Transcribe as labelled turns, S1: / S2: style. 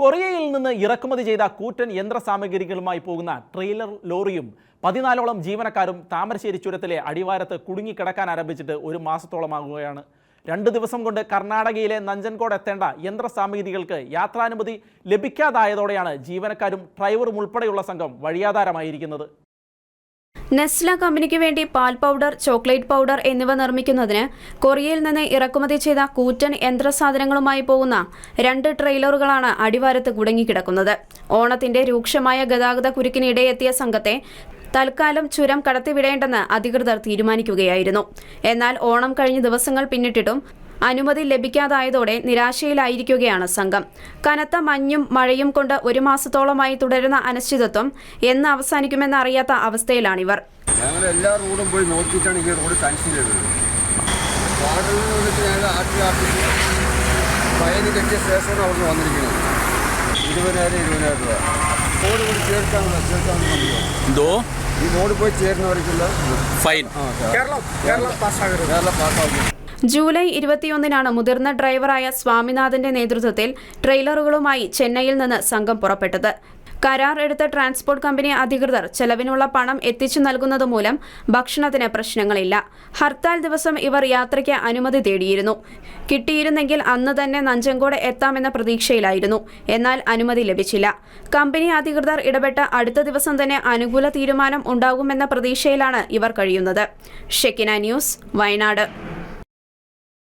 S1: കൊറിയയിൽ നിന്ന് ഇറക്കുമതി ചെയ്ത കൂറ്റൻ യന്ത്ര സാമഗ്രികളുമായി പോകുന്ന ട്രെയിലർ ലോറിയും പതിനാലോളം ജീവനക്കാരും താമരശ്ശേരി ചുരത്തിലെ അടിവാരത്ത് കുടുങ്ങിക്കിടക്കാൻ ആരംഭിച്ചിട്ട് ഒരു മാസത്തോളമാകുകയാണ്. രണ്ട് ദിവസം കൊണ്ട് കർണാടകയിലെ നഞ്ചൻകോട് എത്തേണ്ട യന്ത്ര സാമഗ്രികൾക്ക് യാത്രാനുമതി ലഭിക്കാതായതോടെയാണ് ജീവനക്കാരും ഡ്രൈവറും ഉൾപ്പെടെയുള്ള സംഘം വഴിയാധാരമായിരിക്കുന്നത്.
S2: നെസ്ല കമ്പനിക്ക് വേണ്ടി പാൽ പൗഡർ ചോക്ലേറ്റ് പൗഡർ എന്നിവ നിർമ്മിക്കുന്നതിന് കൊറിയയിൽ നിന്ന് ഇറക്കുമതി ചെയ്ത കൂറ്റൻ യന്ത്രസാധനങ്ങളുമായി പോകുന്ന രണ്ട് ട്രെയിലറുകളാണ് അടിവാരത്ത് കുടുങ്ങിക്കിടക്കുന്നത്. ഓണത്തിന്റെ രൂക്ഷമായ ഗതാഗത കുരുക്കിനിടെ എത്തിയ സംഘത്തെ തൽക്കാലം ചുരം കടത്തിവിടേണ്ടെന്ന് അധികൃതർ തീരുമാനിക്കുകയായിരുന്നു. എന്നാൽ ഓണം കഴിഞ്ഞ ദിവസങ്ങൾ പിന്നിട്ടിട്ടും അനുമതി ലഭിക്കാതായതോടെ നിരാശയിലായിരിക്കുകയാണ് സംഘം. കനത്ത മഞ്ഞും മഴയും കൊണ്ട് ഒരു മാസത്തോളമായി തുടരുന്ന അനിശ്ചിതത്വം എന്ന് അവസാനിക്കുമെന്ന് അറിയാത്ത അവസ്ഥയിലാണിവർ
S3: ഞങ്ങൾ എല്ലാ റോഡും പോയി നോക്കിയിട്ടാണ് ഈ റോഡ് സാങ്ഷൻ ചെയ്തത്. വാർഡിൽ നിന്ന് വന്നിട്ട് ഞങ്ങൾ ആർ ടി ഓഫീസിൽ ഫയൽ കെട്ടിയ ശേഷമാണ് അവിടെ വന്നിരിക്കുന്നത്. ഇരുപതിനായിരം ഇരുപതിനായിരം രൂപ. റോഡ് കൂടി ചേർക്കാനുള്ള
S4: എന്തോ?
S3: ഈ റോഡ് പോയി ചേരുന്നവർക്കുള്ള
S4: ഫൈൻ.
S3: കേരളം കേരളം പാസ്സാകരുത്. കേരളം പാസ്സാകും
S2: ജൂലൈ ഇരുപത്തിയൊന്നിനാണ് മുതിർന്ന ഡ്രൈവറായ സ്വാമിനാഥന്റെ നേതൃത്വത്തിൽ ട്രെയിലറുകളുമായി ചെന്നൈയിൽ നിന്ന് സംഘം പുറപ്പെട്ടത്. കരാർ എടുത്ത ട്രാൻസ്പോർട്ട് കമ്പനി അധികൃതർ ചെലവിനുള്ള പണം എത്തിച്ചു നൽകുന്നത് മൂലം ഭക്ഷണത്തിന് പ്രശ്നങ്ങളില്ല. ഹർത്താൽ ദിവസം ഇവർ യാത്രയ്ക്ക് അനുമതി തേടിയിരുന്നു. കിട്ടിയിരുന്നെങ്കിൽ അന്ന് തന്നെ നഞ്ചങ്കോട് എത്താമെന്ന പ്രതീക്ഷയിലായിരുന്നു. എന്നാൽ അനുമതി ലഭിച്ചില്ല. കമ്പനി അധികൃതർ ഇടപെട്ട് അടുത്ത ദിവസം തന്നെ അനുകൂല തീരുമാനം ഉണ്ടാകുമെന്ന പ്രതീക്ഷയിലാണ് ഇവർ കഴിയുന്നത്. ഷെക്കിന ന്യൂസ് വയനാട്.